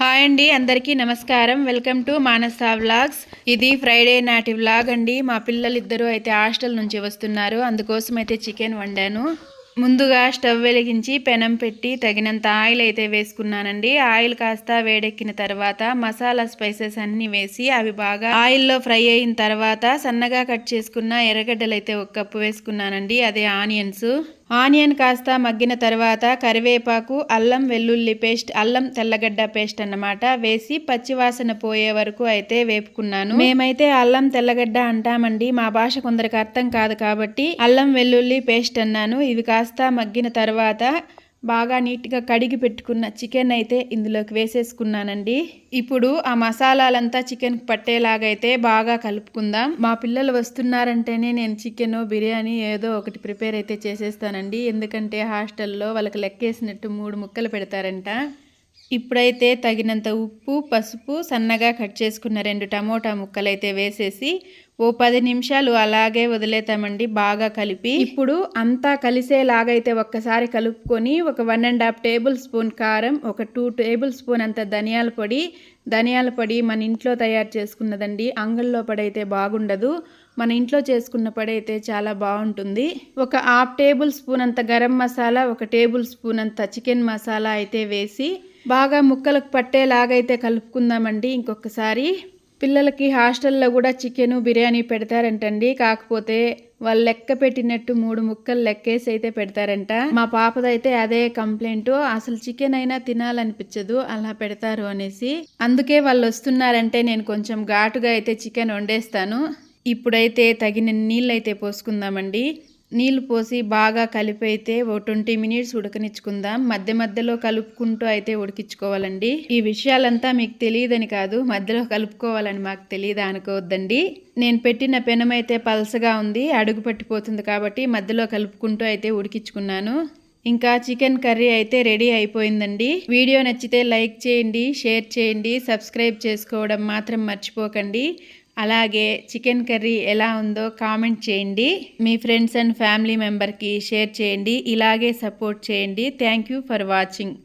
Hi అండి అందరికీ నమస్కారం. Welcome to Manasa vlogs. ఇది ఫ్రైడే నాటి వ్లాగ్ అండి. మా పిల్లలు ఇద్దరు అయితే హాస్టల్ నుంచి వస్తున్నారు. అందుకోసం అయితే చికెన్ వండాను. ముందుగా స్టవ్ వెలిగించి పెనం పెట్టి తగినంత ఆయిల్ అయితే వేసుకున్నానండి. ఆయిల్ కాస్త వేడెక్కిన తర్వాత మసాలా స్పైసెస్ అన్నీ వేసి అవి బాగా ఆయిల్లో ఫ్రై అయిన తర్వాత సన్నగా కట్ చేసుకున్న ఎర్రగడ్డలు అయితే ఒక కప్పు వేసుకున్నానండి. అదే ఆనియన్స్. ఆనియన్ కాస్త మగ్గిన తర్వాత కరివేపాకు అల్లం వెల్లుల్లి పేస్ట్ అల్లం తెల్లగడ్డ పేస్ట్ అన్నమాట వేసి పచ్చివాసన పోయే వరకు అయితే వేపుకున్నాను. మేమైతే అల్లం తెల్లగడ్డ అంటామండి. మా భాష కొందరికి అర్థం కాదు కాబట్టి అల్లం వెల్లుల్లి పేస్ట్ అన్నాను. ఇవి కాస్త మగ్గిన తర్వాత బాగా నీట్గా కడిగి పెట్టుకున్న చికెన్ అయితే ఇందులోకి వేసేసుకున్నానండి. ఇప్పుడు ఆ మసాలాలంతా చికెన్కి పట్టేలాగైతే బాగా కలుపుకుందాం. మా పిల్లలు వస్తున్నారంటేనే నేను చికెన్ బిర్యానీ ఏదో ఒకటి ప్రిపేర్ అయితే చేసేస్తానండి. ఎందుకంటే హాస్టల్లో వాళ్ళకి లెక్కేసినట్టు మూడు ముక్కలు పెడతారంట. ఇప్పుడైతే తగినంత ఉప్పు పసుపు సన్నగా కట్ చేసుకున్న రెండు టమోటా ముక్కలైతే వేసేసి ఓ పది నిమిషాలు అలాగే వదిలేతామండి బాగా కలిపి. ఇప్పుడు అంతా కలిసేలాగైతే ఒక్కసారి కలుపుకొని ఒక one and half tablespoon కారం ఒక టూ టేబుల్ స్పూన్ అంత ధనియాల పొడి. ధనియాల పొడి మన ఇంట్లో తయారు చేసుకున్నదండి. అంగల్లో పడైతే బాగుండదు. మన ఇంట్లో చేసుకున్న పడైతే చాలా బాగుంటుంది. ఒక హాఫ్ టేబుల్ స్పూన్ అంత గరం మసాలా ఒక టేబుల్ స్పూన్ అంత చికెన్ మసాలా అయితే వేసి బాగా ముక్కలకు పట్టేలాగైతే కలుపుకుందామండి ఇంకొకసారి. పిల్లలకి హాస్టల్లో కూడా చికెను బిర్యానీ పెడతారంటండి. కాకపోతే వాళ్ళు లెక్క పెట్టినట్టు మూడు ముక్కలు లెక్కేసి అయితే పెడతారంట. మా పాపదైతే అదే కంప్లైంట్ అసలు చికెన్ అయినా తినాలనిపించదు అలా పెడతారు అనేసి. అందుకే వాళ్ళు వస్తున్నారంటే నేను కొంచెం ఘాటుగా అయితే చికెన్ వండేస్తాను. ఇప్పుడైతే తగిన నీళ్ళు అయితే పోసుకుందామండి. నీళ్ళు పోసి బాగా కలిపి అయితే ఓ ట్వంటీ మినిట్స్ ఉడకనిచ్చుకుందాం. మధ్య మధ్యలో కలుపుకుంటూ అయితే ఉడికించుకోవాలండి. ఈ విషయాలంతా మీకు తెలియదని కాదు మధ్యలో కలుపుకోవాలని మాకు తెలియదు అనుకోవద్దండి. నేను పెట్టిన పెనం అయితే పలసగా ఉంది అడుగు పట్టిపోతుంది కాబట్టి మధ్యలో కలుపుకుంటూ అయితే ఉడికించుకున్నాను. ఇంకా చికెన్ కర్రీ అయితే రెడీ అయిపోయిందండి. వీడియో నచ్చితే లైక్ చేయండి షేర్ చేయండి సబ్స్క్రైబ్ చేసుకోవడం మాత్రం మర్చిపోకండి. అలాగే చికెన్ కర్రీ ఎలా ఉందో కామెంట్ చేయండి. మీ ఫ్రెండ్స్ అండ్ ఫ్యామిలీ మెంబర్కి షేర్ చేయండి. ఇలాగే సపోర్ట్ చేయండి. Thank you for watching.